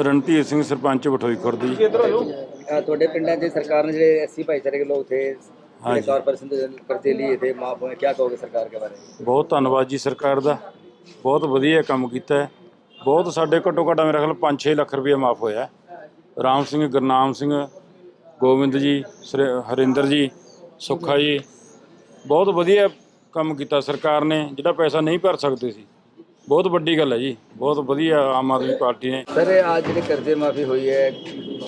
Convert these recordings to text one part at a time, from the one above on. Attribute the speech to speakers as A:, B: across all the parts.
A: ਰਣਧੀਰ ਸਿੰਘ ਸਰਪੰਚ ਬਠੋਈ ਖੁਰਦ
B: ਦੀ ਤੁਹਾਡੇ ਪਿੰਡਾਂ ਦੇ ਸਰਕਾਰ ਨੇ ਜਿਹੜੇ ਐਸਸੀ ਭਾਈਚਾਰੇ ਦੇ ਲੋਕ
A: ਥੇ
B: ਜਿਹੜੇ ਕਾਰਪੋਰੇਸ਼ਨ ਦੇ ਕਰਜ਼ੇ ਲਈ ਥੇ ਮਾਫ ਹੋਏ ਕੀ ਕਹੋਗੇ ਸਰਕਾਰ ਕੇ ਬਾਰੇ?
A: ਬਹੁਤ ਧੰਨਵਾਦ ਜੀ ਸਰਕਾਰ ਦਾ। ਬਹੁਤ ਵਧੀਆ ਕੰਮ ਕੀਤਾ ਹੈ। ਬਹੁਤ ਸਾਡੇ ਘੱਟੋ ਘੱਟ ਮੇਰੇ ਖਿਆਲ 5-6 ਲੱਖ ਰੁਪਏ ਮਾਫ ਹੋਇਆ ਰਾਮ ਸਿੰਘ ਗੁਰਨਾਮ ਸਿੰਘ ਗੋਬਿੰਦ ਜੀ ਹਰਿੰਦਰ ਜੀ ਸੁੱਖਾ ਜੀ। ਬਹੁਤ ਵਧੀਆ ਕੰਮ ਕੀਤਾ ਸਰਕਾਰ ਨੇ ਜਿਹੜਾ ਪੈਸਾ ਨਹੀਂ ਭਰ ਸਕਦੇ ਸੀ। ਬਹੁਤ ਵੱਡੀ ਗੱਲ ਹੈ ਜੀ, ਬਹੁਤ ਵਧੀਆ ਆਮ ਆਦਮੀ ਪਾਰਟੀ ਨੇ।
B: ਸਰ, ਇਹ ਅੱਜ ਜਿਹੜੇ ਕਰਜ਼ੇ ਮਾਫੀ ਹੋਈ ਹੈ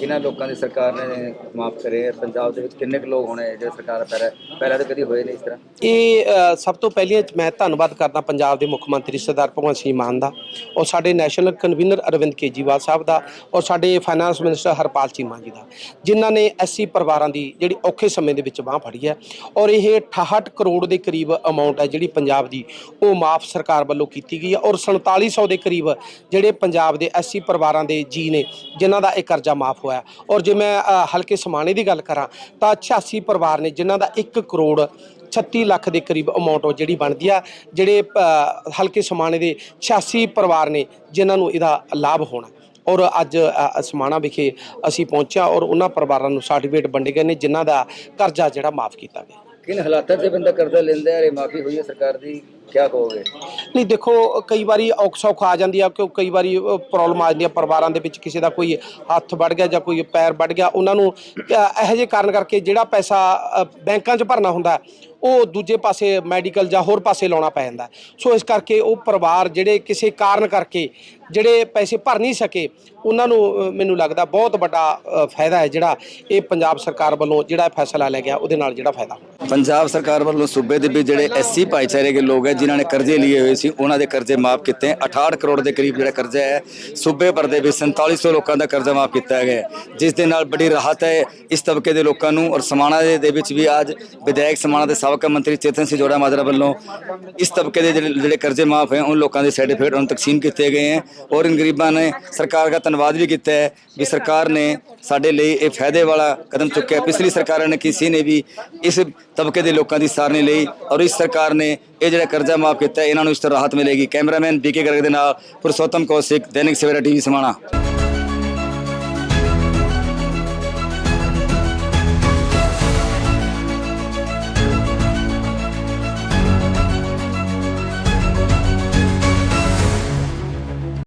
B: ਕਿਹਨਾਂ ਲੋਕਾਂ ਦੀ ਸਰਕਾਰ ਨੇ ਮਾਫ ਕਰੇ, ਪੰਜਾਬ ਦੇ ਵਿੱਚ ਕਿੰਨੇ ਕੁ ਲੋਕ ਹੋਣੇ ਜਿਹੜੇ ਸਰਕਾਰ ਪਹਿਲਾਂ ਪਹਿਲਾਂ ਤਾਂ ਕਦੀ ਹੋਏ ਨਹੀਂ ਇਸ ਤਰ੍ਹਾਂ?
C: ਇਹ ਸਭ ਤੋਂ ਪਹਿਲੀਆਂ ਮੈਂ ਧੰਨਵਾਦ ਕਰਦਾ ਪੰਜਾਬ ਦੇ ਮੁੱਖ ਮੰਤਰੀ ਸਰਦਾਰ ਭਗਵੰਤ ਸਿੰਘ ਮਾਨ ਦਾ ਔਰ ਸਾਡੇ ਨੈਸ਼ਨਲ ਕਨਵੀਨਰ ਅਰਵਿੰਦ ਕੇਜੀਵਾਲ ਸਾਹਿਬ ਦਾ ਔਰ ਸਾਡੇ ਫਾਈਨਾਂਸ ਮਿਨਿਸਟਰ ਹਰਪਾਲ ਚੀਮਾ ਜੀ ਦਾ, ਜਿਨ੍ਹਾਂ ਨੇ ਐਸਸੀ ਪਰਿਵਾਰਾਂ ਦੀ ਜਿਹੜੀ ਔਖੇ ਸਮੇਂ ਦੇ ਵਿੱਚ ਬਾਹ ਫੜੀ ਹੈ ਔਰ ਇਹ 68 ਕਰੋੜ ਦੇ ਕਰੀਬ ਅਮਾਉਂਟ ਹੈ ਜਿਹੜੀ ਪੰਜਾਬ ਦੀ ਉਹ ਮਾਫ ਸਰਕਾਰ ਵੱਲੋਂ ਕੀਤੀ ਗਈ ਹੈ ਔਰ 4700 ਦੇ ਕਰੀਬ ਜਿਹੜੇ ਪੰਜਾਬ ਦੇ ਐਸਸੀ ਪਰਿਵਾਰਾਂ ਦੇ ਜੀ ਨੇ, ਜਿਨ੍ਹਾਂ ਦਾ ਇਹ ਕਰਜ਼ਾ ਮਾਫ ਹੋਇਆ ਔਰ ਜੇ ਮੈਂ ਹਲਕੇ ਸਮਾਣੇ ਦੀ ਗੱਲ ਕਰਾਂ, ਤਾਂ 86 ਪਰਿਵਾਰ ਨੇ, ਜਿਨ੍ਹਾਂ ਦਾ 1 ਕਰੋੜ 36 ਲੱਖ ਦੇ ਕਰੀਬ ਅਮਾਉਂਟ ਜਿਹੜੀ ਬਣਦੀ ਆ ਜਿਹੜੇ ਹਲਕੇ ਸਮਾਣੇ ਦੇ 86 ਪਰਿਵਾਰ ਨੇ, ਜਿਨ੍ਹਾਂ ਨੂੰ ਇਹਦਾ ਲਾਭ ਹੋਣਾ। ਔਰ ਅੱਜ ਸਮਾਣਾ ਵਿਖੇ ਅਸੀਂ ਪਹੁੰਚਿਆ ਔਰ ਉਹਨਾਂ ਪਰਿਵਾਰਾਂ ਨੂੰ ਸਰਟੀਫਿਕੇਟ ਵੰਡੇ ਗਏ ਨੇ, ਜਿਨ੍ਹਾਂ ਦਾ ਕਰਜ਼ਾ ਜਿਹੜਾ ਮਾਫ ਕੀਤਾ ਗਿਆ।
B: ਕਿਨ ਹਾਲਾਤਾਂ 'ਚ ਬੰਦਾ ਕਰਜ਼ਾ ਲੈਂਦਾ ਹੈ ਇਹ ਮਾਫੀ ਹੋਈ ਹੈ ਸਰਕਾਰ ਦੀ? ਕੀ ਕਹੋਗੇ?
C: ਨਹੀਂ ਦੇਖੋ ਕਈ ਵਾਰੀ ਔਖ ਸੌਖ ਆ ਜਾਂਦੀ ਆ ਕਿ ਕਈ ਵਾਰੀ ਪ੍ਰੋਬਲਮ ਆ ਜਾਂਦੀ ਆ ਪਰਿਵਾਰਾਂ ਦੇ ਵਿੱਚ ਕਿਸੇ ਦਾ ਕੋਈ ਹੱਥ ਵੱਢ ਗਿਆ ਜਾਂ ਕੋਈ ਪੈਰ ਵੱਢ ਗਿਆ ਉਹਨਾਂ ਨੂੰ ਇਹੋ ਜਿਹੇ ਕਾਰਨ ਕਰਕੇ ਜਿਹੜਾ ਪੈਸਾ ਬੈਂਕਾਂ 'ਚ ਭਰਨਾ ਹੁੰਦਾ ਉਹ ਦੂਜੇ ਪਾਸੇ ਮੈਡੀਕਲ ਜਾਂ ਹੋਰ ਪਾਸੇ ਲਾਉਣਾ ਪੈ ਜਾਂਦਾ। ਸੋ ਇਸ ਕਰਕੇ ਉਹ ਪਰਿਵਾਰ ਜਿਹੜੇ ਕਿਸੇ ਕਾਰਨ ਕਰਕੇ ਜਿਹੜੇ ਪੈਸੇ ਭਰ ਨਹੀਂ ਸਕੇ ਉਹਨਾਂ ਨੂੰ ਮੈਨੂੰ ਲੱਗਦਾ ਬਹੁਤ ਵੱਡਾ ਫਾਇਦਾ ਹੈ ਜਿਹੜਾ ਇਹ ਪੰਜਾਬ ਸਰਕਾਰ ਵੱਲੋਂ ਜਿਹੜਾ ਫੈਸਲਾ ਲਿਆ ਗਿਆ ਉਹਦੇ ਨਾਲ ਜਿਹੜਾ ਫਾਇਦਾ
D: ਪੰਜਾਬ ਸਰਕਾਰ ਵੱਲੋਂ ਸੂਬੇ ਦੇ ਵਿੱਚ ਜਿਹੜੇ ਐਸਸੀ ਭਾਈਚਾਰੇ ਦੇ ਲੋਕ ਹੈ ਜਿਨ੍ਹਾਂ ਨੇ ਕਰਜ਼ੇ ਲਏ ਹੋਏ ਸੀ, ਉਹਨਾਂ ਦੇ ਕਰਜ਼ੇ ਮਾਫ ਕੀਤੇ ਹੈ। 68 ਕਰੋੜ ਦੇ ਕਰੀਬ ਜਿਹੜਾ ਕਰਜ਼ਾ ਹੈ, ਸੂਬੇ ਭਰ ਦੇ ਵਿੱਚ 4700 ਲੋਕਾਂ ਦਾ ਕਰਜ਼ਾ ਮਾਫ ਕੀਤਾ ਗਿਆ ਜਿਸ ਦੇ ਨਾਲ ਬੜੀ ਰਾਹਤ ਹੈ ਇਸ ਤਬਕੇ ਦੇ ਲੋਕਾਂ ਨੂੰ ਔਰ ਸਮਾਣਾ ਦੇ ਵਿੱਚ ਵੀ ਅੱਜ ਵਿਧਾਇਕ ਸਮਾਣਾ ਦੇ ਸਾਬਕਾ ਮੰਤਰੀ ਚੇਤਨ ਸਿੰਘ ਜੋੜਾ ਮਾਜਰਾ ਵੱਲੋਂ ਇਸ ਤਬਕੇ ਦੇ ਜਿਹੜੇ ਜਿਹੜੇ ਕਰਜ਼ੇ ਮਾਫ ਹੋਏ, ਉਹਨਾਂ ਲੋਕਾਂ ਦੇ ਸਰਟੀਫਿਕੇਟ ਉਹਨਾਂ ਤਕਸੀਮ ਕੀਤੇ ਗਏ ਹੈ ਔਰ ਇਨ ਗਰੀਬਾਂ ਨੇ ਸਰਕਾਰ ਦਾ ਧੰਨਵਾਦ ਵੀ ਕੀਤਾ ਹੈ ਵੀ ਸਰਕਾਰ ਨੇ ਸਾਡੇ ਲਈ ਇਹ ਫਾਇਦੇ ਵਾਲਾ ਕਦਮ ਚੁੱਕਿਆ ਪਿਛਲੀ ਸਰਕਾਰਾਂ ਨੇ ਕਿਸੇ ਨੇ ਵੀ ਇਸ ਤਬਕੇ ਦੇ ਲੋਕਾਂ ਦੀ ਸਾਰ ਲਈ ਔਰ ਇਸ ਸਰਕਾਰ ਨੇ ਇਹ ਜਿਹੜਾ ਕਰਜ਼ਾ ਮਾਫ ਕੀਤਾ, ਇਹਨਾਂ ਨੂੰ ਇਸ ਤੋਂ ਰਾਹਤ ਮਿਲੇਗੀ। ਕੈਮਰਾਮੈਨ ਬੀਕੇ ਗਰਗ ਦੇ ਨਾਲ ਪੁਰਸ਼ੋਤਮ ਕੌਸ਼ਿਕ ਦੈਨਿਕ ਸਵੇਰਾ ਟੀਵੀ ਸਮਾਣਾ।